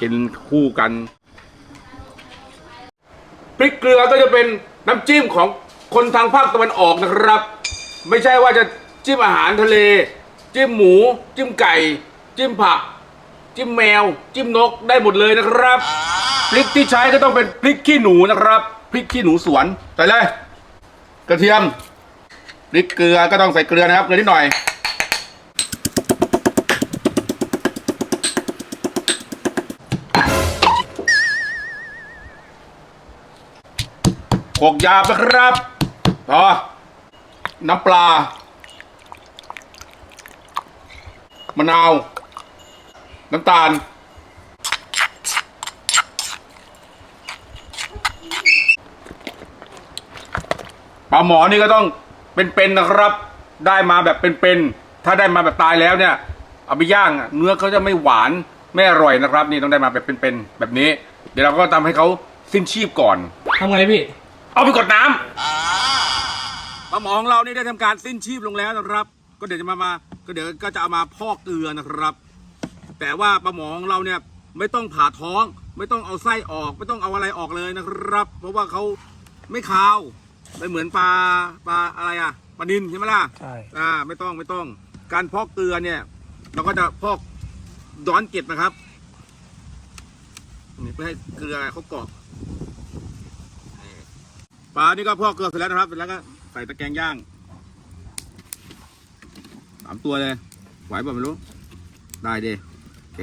กินคู่กันพริกเกลือก็จะเป็นน้ำจิ้มของคนทางภาคตะวันออกนะครับ ไม่ใช่ว่าจะจิ้มอาหารทะเล จิ้มหมู จิ้มไก่ จิ้มผัก จิ้มแมว จิ้มนกได้หมดเลยนะครับพริกที่ใช้ก็ต้องเป็นพริกขี้หนูนะครับพริกขี้หนูสวนใส่เลยกระเทียมพริกเกลือก็ต้องใส่เกลือนะครับเกลือนิดหน่อย โขกยาบนะครับพอน้ำปลามะนาว น้ำตาล ปลาหมอนี่ก็ต้องเป็นๆนะครับ ได้มาแบบเป็นๆถ้าได้มาแบบตายแล้วเนี่ย เอาไปย่างเนื้อเขาจะไม่หวานไม่อร่อยนะครับ นี่ต้องได้มาแบบเป็นๆแบบนี้ เดี๋ยวเราก็ทำให้เขาสิ้นชีพก่อนทำไงพี่ เอาไปกดน้ำปลาหมอของเรานี่ได้ทำการสิ้นชีพลงแล้วนะครับ ก็เดี๋ยวจะมามาก็เดี๋ยวก็จะเอามาพอกเกลือนะครับ แต่ว่าปลาหมอของเราเนี่ยไม่ต้องผ่าท้อง ไม่ต้องเอาไส้ออก ไม่ต้องเอาอะไรออกเลยนะครับ เพราะว่าเขาไม่คาวไม่เหมือนปลาปลาอะไรอะปลานินใช่ไหมล่ะใช่ อ่าไม่ต้องไม่ต้อง การพอกเกลือเนี่ย เราก็จะพอกย้อนเกล็ดนะครับนี่เพื่อให้เกลือเขาเกาะ ปลานี่ก็พอกเกลือเสร็จแล้วนะครับเสร็จแล้วก็ใส่ตะแกรงย่างสามตัวเลยไหวป่ะไม่รู้ได้ดิโอเค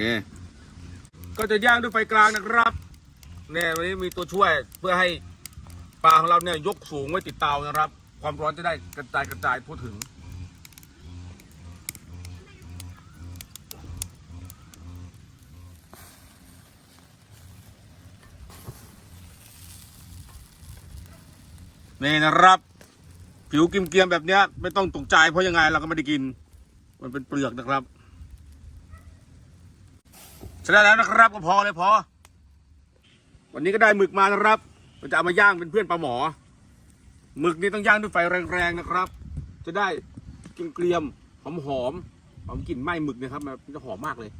ก็จะย่างด้วยไฟกลางนะครับเนี่ยวันนี้มีตัวช่วยเพื่อให้ปลาของเราเนี่ยยกสูงไว้ติดเตานะครับ ความร้อนจะได้กระจายกระจายทั่วถึง นี่นะครับ ผิวกิมเกียมแบบเนี้ย ไม่ต้องตกใจเพราะยังไงเราก็ไม่ได้กิน มันเป็นเปลือกนะครับเสร็จแล้วนะครับก็พอเลยพอ วันนี้ก็ได้หมึกมานะครับเราจะเอามาย่างเป็นเพื่อนปลาหมอหมึกนี่ต้องย่างด้วยไฟแรงๆนะครับ จะได้กินเกลียมหอมหอมหอมกลิ่นไหม้หมึกนะครับมันจะหอมมากเลย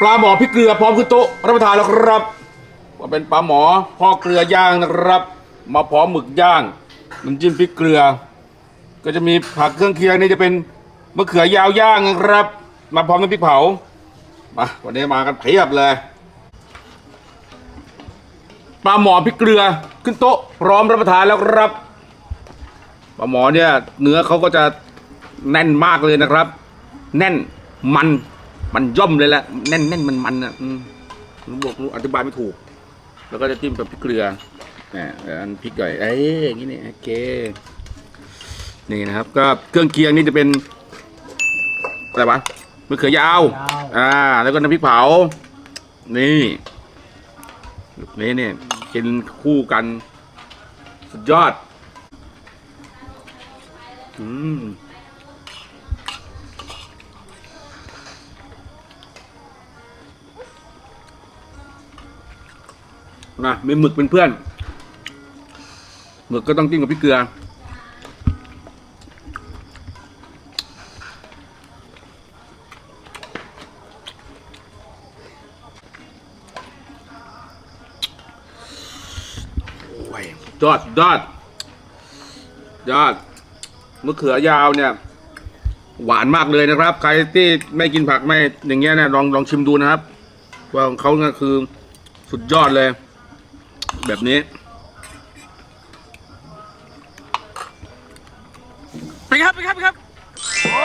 ปลาหมอพริกเกลือพร้อมขึ้นโต๊ะรับประทานแล้วครับว่าเป็นปลาหมอพอกเกลือย่างนะครับ มาพร้อมหมึกย่างน้ำจิ้มพริกเกลือ ก็จะมีผักเครื่องเคียงนี่จะเป็นมะเขือยาวย่างนะครับ มาพร้อมน้ำพริกเผามาวันนี้มากันเพียบเลยปลาหมอพริกเกลือขึ้นโต๊ะพร้อมรับประทานแล้วครับปลาหมอเนี่ยเนื้อเขาก็จะแน่นมากเลยนะครับ แน่นมัน มันย่อมเลยแหละแน่นแน่นมันมันอะอืมรู้บอกรู้อธิบายไม่ถูก แล้วก็จะจิ้มกับพริกเกลือเนี่ยอันพริกหน่อยเอ้ยอย่างนี้นี่โอเคนี่นะครับ ก็เครื่องเคียงนี่จะเป็นอะไรวะมะเขือยาวยาวอ่า แล้วก็น้ำพริกเผา นี่นี่เนี่ยกินคู่กัน สุดยอด อืม นะมีหมึกเป็นเพื่อนหมึกก็ต้องจิ้มกับพริกเกลือยยอดยอดยอดมะเขือยาวเนี่ย หวานมากเลยนะครับ ใครที่ไม่กินผักไม่อย่างเงี้ยนะลองลองชิมดูนะครับ ว่าของเขาเนี่ยคือสุดยอดเลย แบบนี้ ไปครับ ไปครับ ไปครับ โอ้